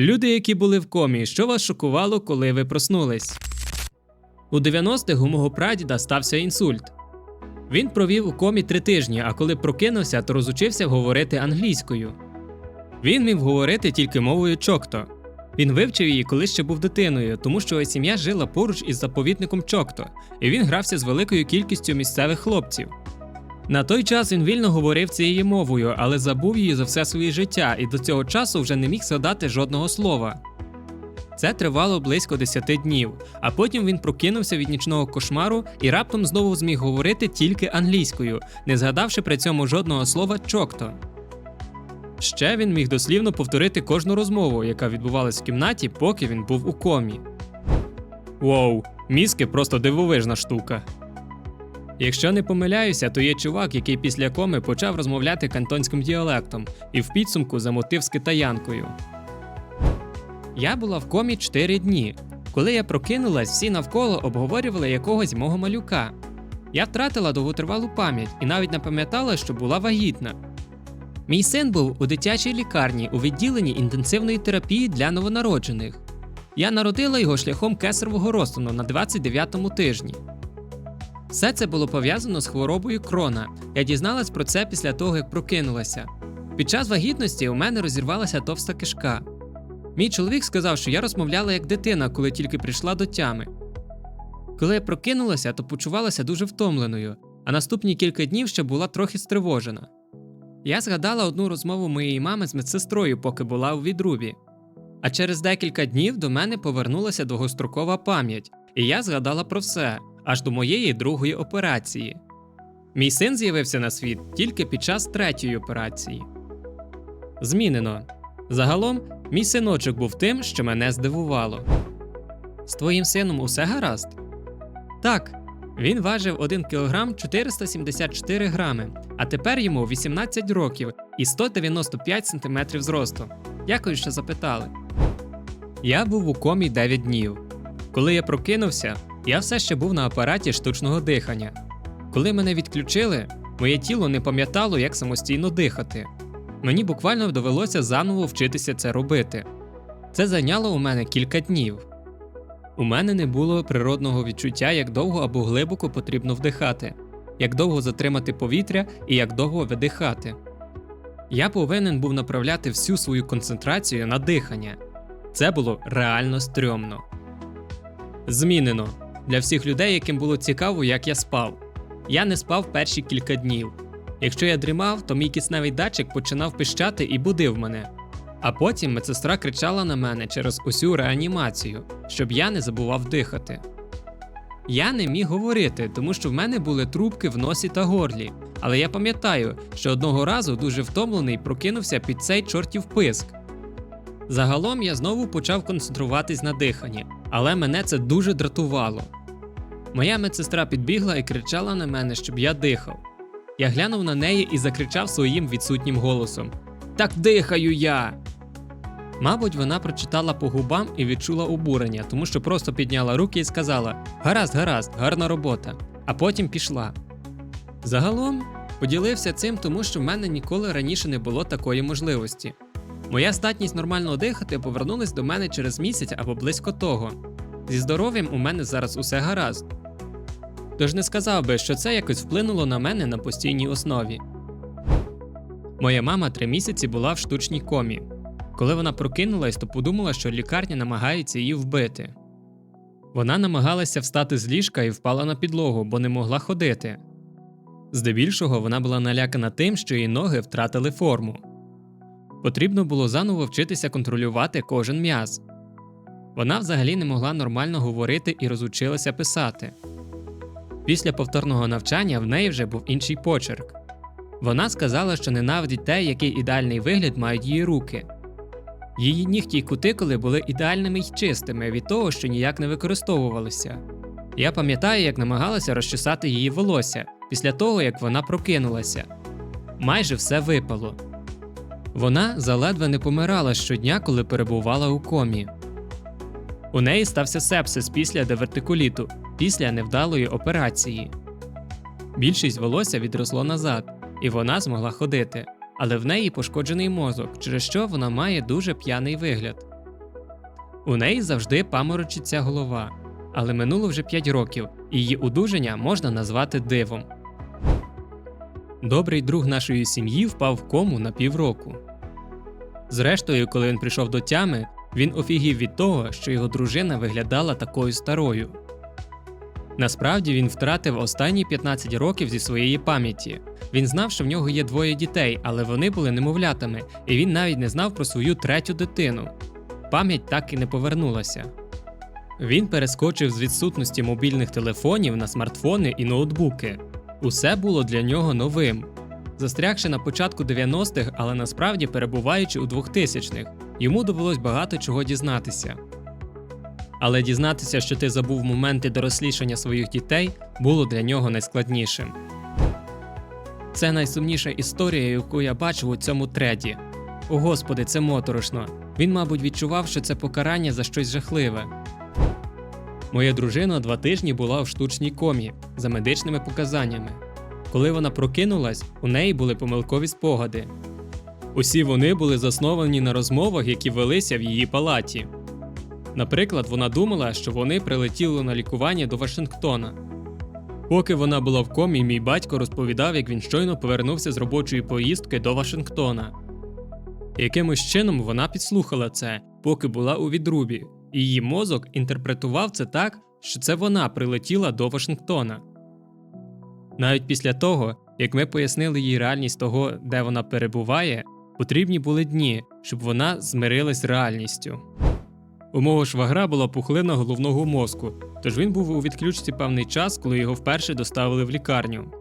Люди, які були в комі, що вас шокувало, коли ви проснулись? У 90-х у мого прадіда стався інсульт. Він провів у комі три тижні, а коли прокинувся, то розучився говорити англійською. Він міг говорити тільки мовою чокто. Він вивчив її, коли ще був дитиною, тому що його сім'я жила поруч із заповідником Чокто, і він грався з великою кількістю місцевих хлопців. На той час він вільно говорив цією мовою, але забув її за все своє життя і до цього часу вже не міг згадати жодного слова. Це тривало близько 10 днів, а потім він прокинувся від нічного кошмару і раптом знову зміг говорити тільки англійською, не згадавши при цьому жодного слова чокто. Ще він міг дослівно повторити кожну розмову, яка відбувалась в кімнаті, поки він був у комі. Воу, мізки просто дивовижна штука. Якщо не помиляюся, то є чувак, який після коми почав розмовляти кантонським діалектом і в підсумку замотив з китаянкою. Я була в комі 4 дні. Коли я прокинулась, всі навколо обговорювали якогось мого малюка. Я втратила довготривалу пам'ять і навіть не пам'ятала, що була вагітна. Мій син був у дитячій лікарні у відділенні інтенсивної терапії для новонароджених. Я народила його шляхом кесарового розтину на 29-му тижні. Все це було пов'язано з хворобою крона. Я дізналась про це після того, як прокинулася. Під час вагітності у мене розірвалася товста кишка. Мій чоловік сказав, що я розмовляла як дитина, коли тільки прийшла до тями. Коли я прокинулася, то почувалася дуже втомленою, а наступні кілька днів ще була трохи стривожена. Я згадала одну розмову моєї мами з медсестрою, поки була у відрубі. А через декілька днів до мене повернулася довгострокова пам'ять, і я згадала про все аж до моєї другої операції. Мій син з'явився на світ тільки під час третьої операції. Змінено. Загалом, мій синочок був тим, що мене здивувало. З твоїм сином усе гаразд? Так. Він важив 1 кг 474 грами, а тепер йому 18 років і 195 см зросту. Дякую, що запитали. Я був у комі 9 днів. Коли я прокинувся, я все ще був на апараті штучного дихання. Коли мене відключили, моє тіло не пам'ятало, як самостійно дихати. Мені буквально довелося заново вчитися це робити. Це зайняло у мене кілька днів. У мене не було природного відчуття, як довго або глибоко потрібно вдихати, як довго затримати повітря і як довго видихати. Я повинен був направляти всю свою концентрацію на дихання. Це було реально стрьомно. Змінено для всіх людей, яким було цікаво, як я спав. Я не спав перші кілька днів. Якщо я дрімав, то мій кисневий датчик починав пищати і будив мене. А потім медсестра кричала на мене через усю реанімацію, щоб я не забував дихати. Я не міг говорити, тому що в мене були трубки в носі та горлі, але я пам'ятаю, що одного разу дуже втомлений прокинувся під цей чортів писк. Загалом я знову почав концентруватись на диханні, але мене це дуже дратувало. Моя медсестра підбігла і кричала на мене, щоб я дихав. Я глянув на неї і закричав своїм відсутнім голосом: Так дихаю я! Мабуть, вона прочитала по губам і відчула обурення, тому що просто підняла руки і сказала: Гаразд, гаразд, гарна робота, а потім пішла. Загалом поділився цим, тому що в мене ніколи раніше не було такої можливості. Моя здатність нормально дихати повернулась до мене через місяць або близько того. Зі здоров'ям у мене зараз усе гаразд. Тож не сказав би, що це якось вплинуло на мене на постійній основі. Моя мама три місяці була в штучній комі. Коли вона прокинулась, то подумала, що лікарня намагається її вбити. Вона намагалася встати з ліжка і впала на підлогу, бо не могла ходити. Здебільшого вона була налякана тим, що її ноги втратили форму. Потрібно було заново вчитися контролювати кожен м'яз. Вона взагалі не могла нормально говорити і розучилася писати. Після повторного навчання в неї вже був інший почерк. Вона сказала, що ненавидить те, який ідеальний вигляд мають її руки. Її нігті й кутикули були ідеальними й чистими від того, що ніяк не використовувалися. Я пам'ятаю, як намагалася розчесати її волосся після того, як вона прокинулася. Майже все випало. Вона заледве не помирала щодня, коли перебувала у комі. У неї стався сепсис після дивертикуліту, після невдалої операції. Більшість волосся відросло назад, і вона змогла ходити, але в неї пошкоджений мозок, через що вона має дуже п'яний вигляд. У неї завжди паморочиться голова, але минуло вже 5 років, і її одужання можна назвати дивом. Добрий друг нашої сім'ї впав в кому на півроку. Зрештою, коли він прийшов до тями, він офігів від того, що його дружина виглядала такою старою. Насправді він втратив останні 15 років зі своєї пам'яті. Він знав, що в нього є двоє дітей, але вони були немовлятами, і він навіть не знав про свою третю дитину. Пам'ять так і не повернулася. Він перескочив з відсутності мобільних телефонів на смартфони і ноутбуки. Усе було для нього новим. Застрягши на початку 90-х, але насправді перебуваючи у 2000-х, йому довелось багато чого дізнатися. Але дізнатися, що ти забув моменти дорослішання своїх дітей, було для нього найскладнішим. Це найсумніша історія, яку я бачив у цьому треді. О господи, це моторошно. Він, мабуть, відчував, що це покарання за щось жахливе. Моя дружина два тижні була в штучній комі за медичними показаннями. Коли вона прокинулась, у неї були помилкові спогади. Усі вони були засновані на розмовах, які велися в її палаті. Наприклад, вона думала, що вони прилетіли на лікування до Вашингтона. Поки вона була в комі, мій батько розповідав, як він щойно повернувся з робочої поїздки до Вашингтона. Якимось чином вона підслухала це, поки була у відрубі, і її мозок інтерпретував це так, що це вона прилетіла до Вашингтона. Навіть після того, як ми пояснили їй реальність того, де вона перебуває, потрібні були дні, щоб вона змирилась з реальністю. У мого швагра була пухлина головного мозку, тож він був у відключці певний час, коли його вперше доставили в лікарню.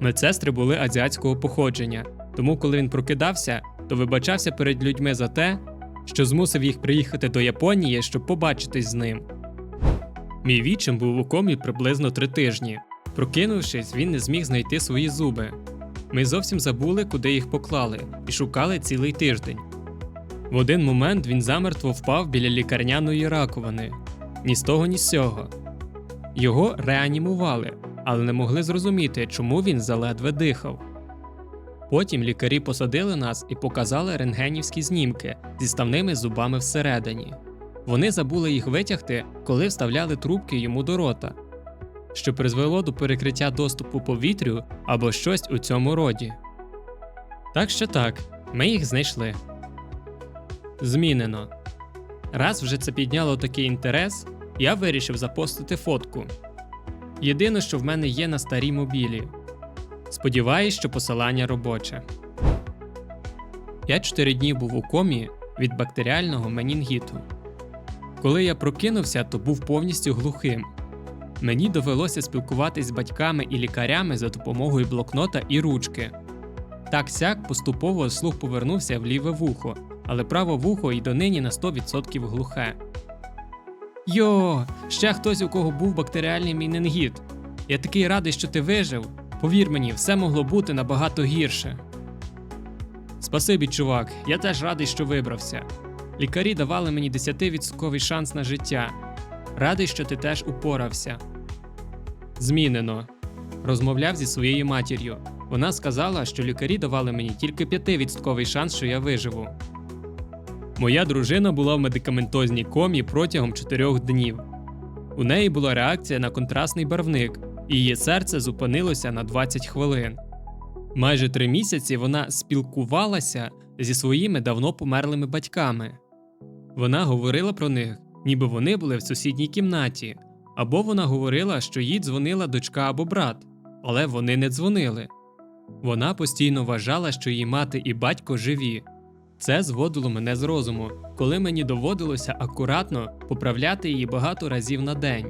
Медсестри були азіатського походження, тому коли він прокидався, то вибачався перед людьми за те, що змусив їх приїхати до Японії, щоб побачитись з ним. Мій вічим був у комі приблизно три тижні. Прокинувшись, він не зміг знайти свої зуби. Ми зовсім забули, куди їх поклали, і шукали цілий тиждень. В один момент він замертво впав біля лікарняної раковини. Ні з того, ні з сього. Його реанімували, але не могли зрозуміти, чому він заледве дихав. Потім лікарі посадили нас і показали рентгенівські знімки зі ставними зубами всередині. Вони забули їх витягти, коли вставляли трубки йому до рота, що призвело до перекриття доступу повітрю або щось у цьому роді. Так що так, ми їх знайшли. Змінено. Раз вже це підняло такий інтерес, я вирішив запостити фотку. Єдине, що в мене є на старій мобілі. Сподіваюсь, що посилання робоче. Я 4 дні був у комі від бактеріального менінгіту. Коли я прокинувся, то був повністю глухим. Мені довелося спілкуватись з батьками і лікарями за допомогою блокнота і ручки. Так сяк поступово слух повернувся в ліве вухо, але праве вухо й донині на 100% глухе. Йо, ще хтось, у кого був бактеріальний міненгіт. Я такий радий, що ти вижив. Повір мені, все могло бути набагато гірше. Спасибі, чувак, я теж радий, що вибрався. Лікарі давали мені 10% шанс на життя. Радий, що ти теж упорався. Змінено. Розмовляв зі своєю матір'ю. Вона сказала, що лікарі давали мені тільки 5% шанс, що я виживу. Моя дружина була в медикаментозній комі протягом 4 днів. У неї була реакція на контрастний барвник, і її серце зупинилося на 20 хвилин. Майже три місяці вона спілкувалася зі своїми давно померлими батьками. Вона говорила про них, ніби вони були в сусідній кімнаті, або вона говорила, що їй дзвонила дочка або брат, але вони не дзвонили. Вона постійно вважала, що її мати і батько живі. Це зводило мене з розуму, коли мені доводилося акуратно поправляти її багато разів на день.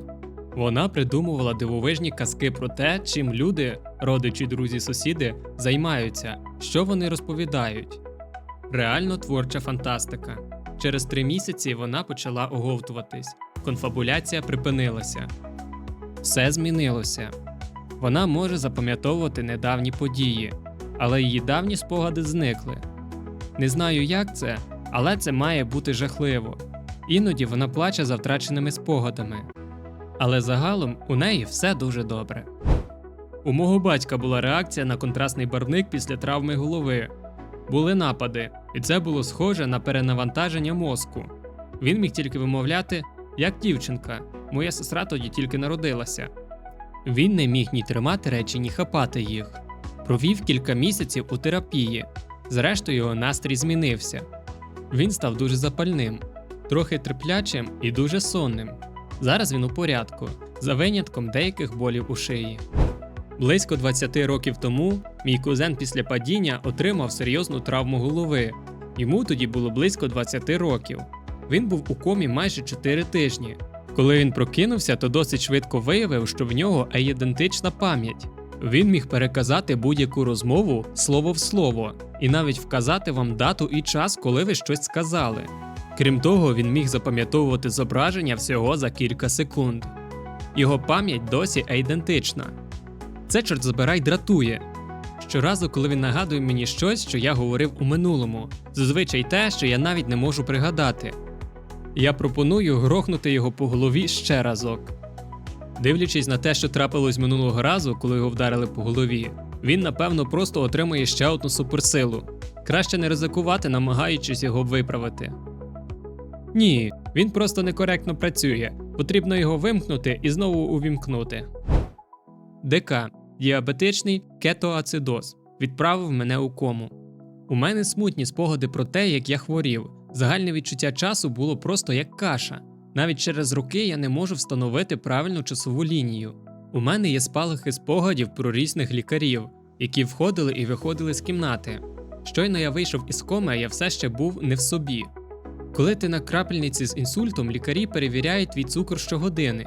Вона придумувала дивовижні казки про те, чим люди, родичі, друзі, сусіди, займаються, що вони розповідають. Реально творча фантастика. Через три місяці вона почала оговтуватись, конфабуляція припинилася. Все змінилося. Вона може запам'ятовувати недавні події, але її давні спогади зникли. Не знаю, як це, але це має бути жахливо. Іноді вона плаче за втраченими спогадами. Але загалом у неї все дуже добре. У мого батька була реакція на контрастний барвник після травми голови. Були напади, і це було схоже на перенавантаження мозку. Він міг тільки вимовляти як дівчинка, моя сестра тоді тільки народилася. Він не міг ні тримати речі, ні хапати їх. Провів кілька місяців у терапії. Зрештою, його настрій змінився. Він став дуже запальним, трохи терплячим і дуже сонним. Зараз він у порядку, за винятком деяких болів у шиї. Близько 20 років тому мій кузен після падіння отримав серйозну травму голови. Йому тоді було близько 20 років. Він був у комі майже 4 тижні. Коли він прокинувся, то досить швидко виявив, що в нього аєдентична пам'ять. Він міг переказати будь-яку розмову слово в слово, і навіть вказати вам дату і час, коли ви щось сказали. Крім того, він міг запам'ятовувати зображення всього за кілька секунд. Його пам'ять досі ідентична. Це чорт забирай дратує. Щоразу, коли він нагадує мені щось, що я говорив у минулому, зазвичай те, що я навіть не можу пригадати. Я пропоную грохнути його по голові ще разок. Дивлячись на те, що трапилось минулого разу, коли його вдарили по голові, він напевно просто отримує ще одну суперсилу. Краще не ризикувати, намагаючись його виправити. Ні, він просто некоректно працює. Потрібно його вимкнути і знову увімкнути. ДК діабетичний кетоацидоз відправив мене у кому. У мене смутні спогади про те, як я хворів. Загальне відчуття часу було просто як каша. Навіть через роки я не можу встановити правильну часову лінію. У мене є спалахи спогадів про різних лікарів, які входили і виходили з кімнати. Щойно я вийшов із коми, я все ще був не в собі. Коли ти на крапельниці з інсультом, лікарі перевіряють твій цукор щогодини.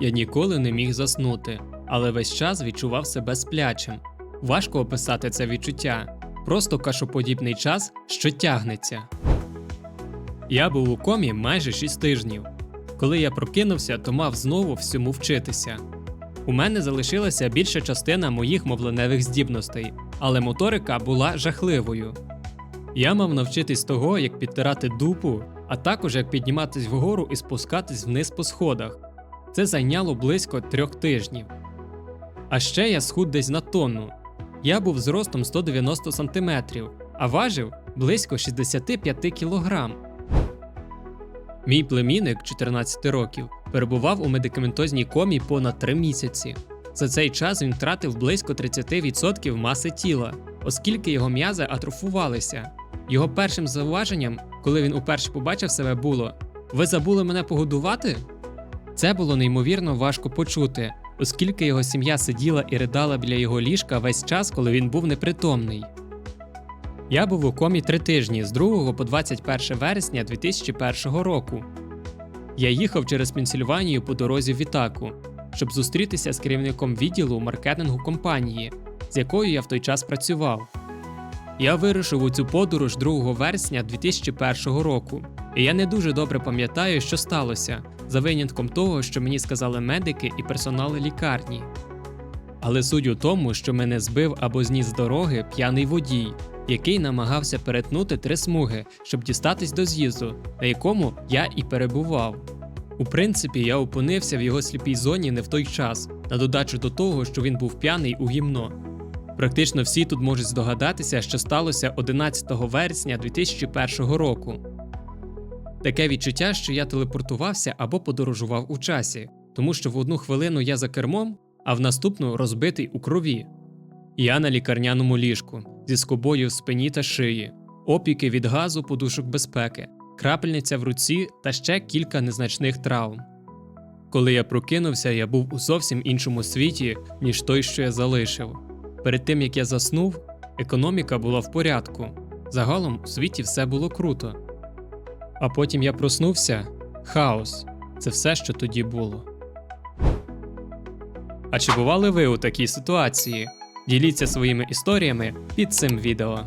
Я ніколи не міг заснути, але весь час відчував себе сплячим. Важко описати це відчуття, просто кашоподібний час, що тягнеться. Я був у комі майже 6 тижнів. Коли я прокинувся, то мав знову всьому вчитися. У мене залишилася більша частина моїх мовленевих здібностей, але моторика була жахливою. Я мав навчитись того, як підтирати дупу, а також як підніматись вгору і спускатись вниз по сходах. Це зайняло близько трьох тижнів. А ще я схуд десь на тонну. Я був зростом 190 см, а важив близько 65 кг. Мій племінник 14 років перебував у медикаментозній комі понад 3 місяці. За цей час він втратив близько 30% маси тіла, оскільки його м'язи атрофувалися. Його першим зауваженням, коли він уперше побачив себе, було: Ви забули мене погодувати? Це було неймовірно важко почути, оскільки його сім'я сиділа і ридала біля його ліжка весь час, коли він був непритомний. Я був у комі три тижні з 2 по 21 вересня 2001 року. Я їхав через Пенсільванію по дорозі в Вітаку, щоб зустрітися з керівником відділу маркетингу компанії, з якою я в той час працював. Я вирушив у цю подорож 2 вересня 2001 року, і я не дуже добре пам'ятаю, що сталося, за винятком того, що мені сказали медики і персонали лікарні. Але суть у тому, що мене збив або зніс з дороги п'яний водій, який намагався перетнути три смуги, щоб дістатись до з'їзду, на якому я і перебував. У принципі, я опинився в його сліпій зоні не в той час, на додачу до того, що він був п'яний у гімно. Практично всі тут можуть здогадатися, що сталося 11 вересня 2001 року. Таке відчуття, що я телепортувався або подорожував у часі, тому що в одну хвилину я за кермом, а в наступну розбитий у крові. Я на лікарняному ліжку зі скобою в спині та шиї, опіки від газу, подушок безпеки, крапельниця в руці та ще кілька незначних травм. Коли я прокинувся, я був у зовсім іншому світі, ніж той, що я залишив. Перед тим як я заснув, економіка була в порядку. Загалом у світі все було круто. А потім я проснувся хаос це все, що тоді було. А чи бували ви у такій ситуації? Діліться своїми історіями під цим відео.